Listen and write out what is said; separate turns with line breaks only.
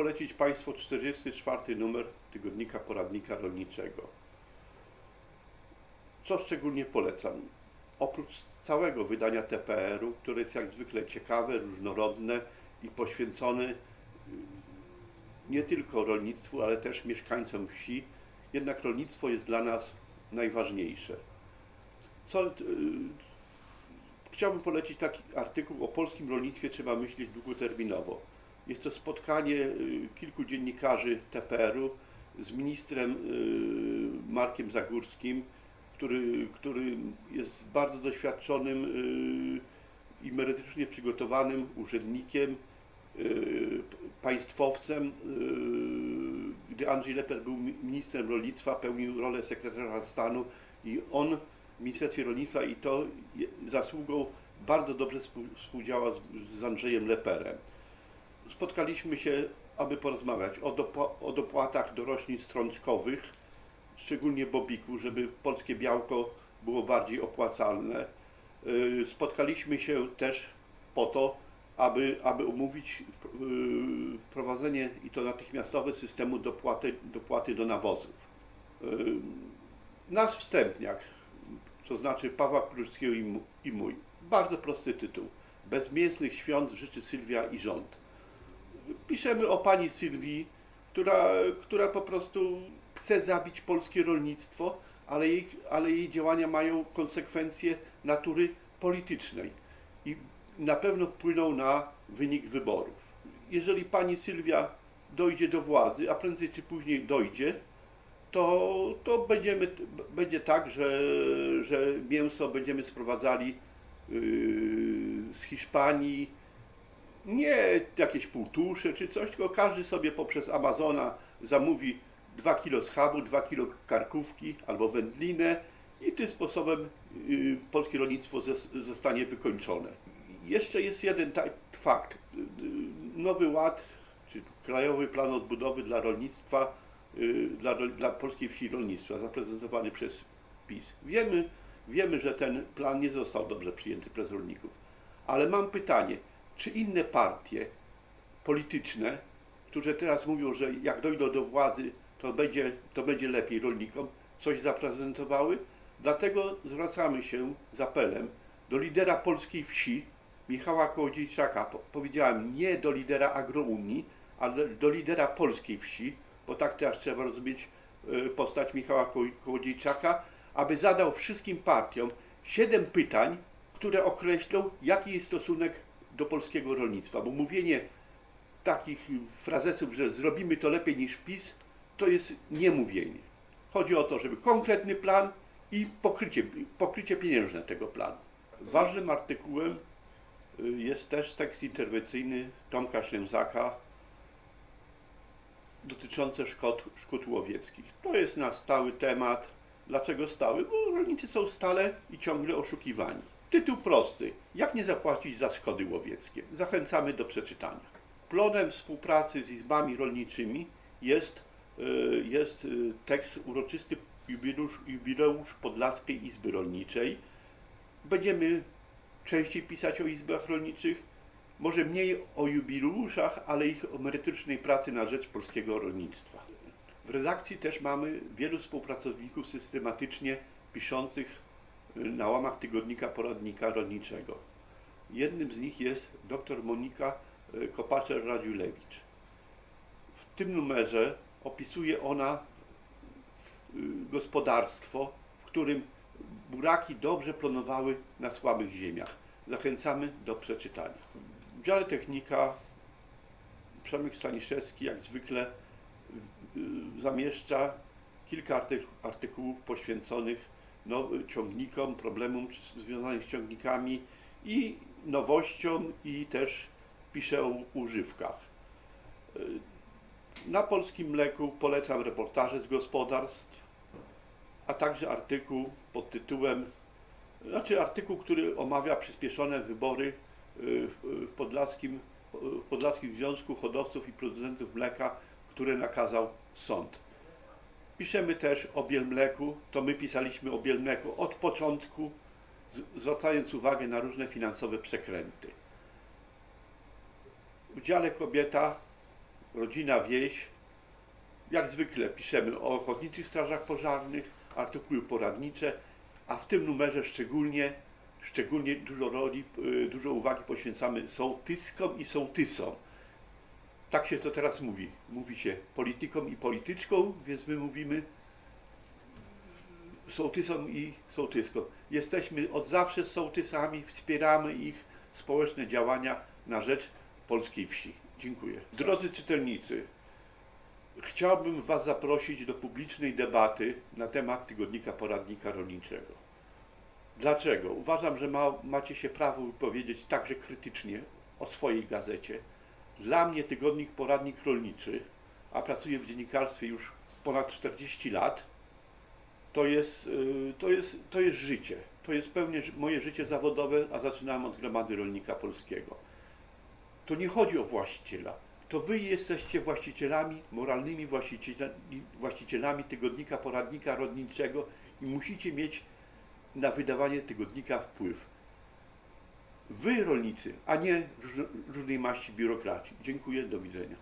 polecić Państwu 44 numer tygodnika poradnika rolniczego. Co szczególnie polecam? Oprócz całego wydania TPR-u, które jest jak zwykle ciekawe, różnorodne i poświęcone y, nie tylko rolnictwu, ale też mieszkańcom wsi, jednak rolnictwo jest dla nas najważniejsze. Co, y, chciałbym polecić taki artykuł o polskim rolnictwie trzeba myśleć długoterminowo. Jest to spotkanie y, kilku dziennikarzy TPR-u z ministrem y, Markiem Zagórskim, który, który jest bardzo doświadczonym y, i merytorycznie przygotowanym urzędnikiem, państwowcem. Gdy Andrzej Leper był mi- ministrem rolnictwa, pełnił rolę sekretarza stanu i on w Ministerstwie Rolnictwa i to zasługą bardzo dobrze współ- współdziała z Andrzejem Leperem. Spotkaliśmy się, aby porozmawiać o, o dopłatach do roślin strączkowych, szczególnie bobiku, żeby polskie białko było bardziej opłacalne. Y, Spotkaliśmy się też po to, aby, aby umówić y, wprowadzenie i to natychmiastowe systemu dopłaty, dopłaty do nawozów. Y, Nasz wstępniak, to znaczy Pawła Kruszewskiego i mój. Bardzo prosty tytuł. Bezmięsnych świąt życzy Sylwia i rząd. Piszemy o pani Sylwii, która, która po prostu chce zabić polskie rolnictwo, ale jej, ale jej działania mają konsekwencje natury politycznej i na pewno wpłyną na wynik wyborów. Jeżeli pani Sylwia dojdzie do władzy, a prędzej czy później dojdzie, to, to będziemy, będzie tak, że, że mięso będziemy sprowadzali yy, z Hiszpanii, nie jakieś półtusze czy coś, tylko każdy sobie poprzez Amazona zamówi 2 kilo schabu, 2 kilo karkówki albo wędlinę i tym sposobem yy, polskie rolnictwo zostanie wykończone. Jeszcze jest jeden fakt. Nowy Ład, czy Krajowy Plan Odbudowy dla rolnictwa, yy, dla, dla polskiej wsi rolnictwa, zaprezentowany przez PiS. Wiemy, wiemy, że ten plan nie został dobrze przyjęty przez rolników, ale mam pytanie, czy inne partie polityczne, które teraz mówią, że jak dojdą do władzy, to będzie, to będzie lepiej rolnikom, coś zaprezentowały? Dlatego zwracamy się z apelem do lidera polskiej wsi, Michała Kołodziejczaka. Po, powiedziałem nie do lidera agrounii, ale do lidera polskiej wsi, bo tak teraz trzeba rozumieć e, postać Michała Ko- Kołodziejczaka, aby zadał wszystkim partiom siedem pytań, które określą, jaki jest stosunek do polskiego rolnictwa. Bo mówienie takich frazesów, że zrobimy to lepiej niż PiS, to jest niemówienie. Chodzi o to, żeby konkretny plan i pokrycie, pokrycie pieniężne tego planu. Ważnym artykułem y, jest też tekst interwencyjny Tomka Ślęzaka dotyczący szkód, szkód łowieckich. To jest nasz stały temat. Dlaczego stały? Bo rolnicy są stale i ciągle oszukiwani. Tytuł prosty. Jak nie zapłacić za szkody łowieckie? Zachęcamy do przeczytania. Plonem współpracy z izbami rolniczymi jest, y, jest y, tekst uroczysty jubileusz, jubileusz Podlaskiej Izby Rolniczej. Będziemy częściej pisać o izbach rolniczych, może mniej o jubileuszach, ale ich o merytorycznej pracy na rzecz polskiego rolnictwa. W redakcji też mamy wielu współpracowników systematycznie piszących na łamach tygodnika poradnika rolniczego. Jednym z nich jest dr Monika y, Kopaczer-Radziulewicz. W tym numerze opisuje ona y, gospodarstwo, w którym buraki dobrze plonowały na słabych ziemiach. Zachęcamy do przeczytania. W dziale technika Przemek Staniszewski jak zwykle y, y, zamieszcza kilka arty- artykułów poświęconych no, ciągnikom, problemom związanym z ciągnikami i nowościom i też pisze o używkach. Na polskim mleku polecam reportaże z gospodarstw, a także artykuł pod tytułem, znaczy artykuł, który omawia przyspieszone wybory y, w Podlaskim, w Podlaskim Związku Hodowców i Producentów Mleka, które nakazał sąd. Piszemy też o Bielmleku, to my pisaliśmy o Bielmleku od początku, zwracając uwagę na różne finansowe przekręty. W dziale kobieta Rodzina Wieś. Jak zwykle piszemy o ochotniczych strażach pożarnych, artykuły poradnicze, a w tym numerze szczególnie, szczególnie dużo roli, y, dużo uwagi poświęcamy sołtyskom i sołtysom. Tak się to teraz mówi. Mówi się politykom i polityczką, więc my mówimy sołtysom i sołtyskom. Jesteśmy od zawsze sołtysami, wspieramy ich społeczne działania na rzecz polskiej wsi. Dziękuję. Drodzy czytelnicy, chciałbym Was zaprosić do publicznej debaty na temat tygodnika poradnika rolniczego. Dlaczego? Uważam, że ma, macie się prawo wypowiedzieć także krytycznie o swojej gazecie. Dla mnie tygodnik poradnik rolniczy, a pracuję w dziennikarstwie już ponad 40 lat, to jest, y, to jest, to jest życie. To jest pełnie ży- moje życie zawodowe, a zaczynałem od gromady rolnika polskiego. To nie chodzi o właściciela. To wy jesteście właścicielami, moralnymi właścicielami, właścicielami tygodnika poradnika rolniczego i musicie mieć na wydawanie tygodnika wpływ. Wy rolnicy, a nie róż- różnej maści biurokraci. Dziękuję, do widzenia.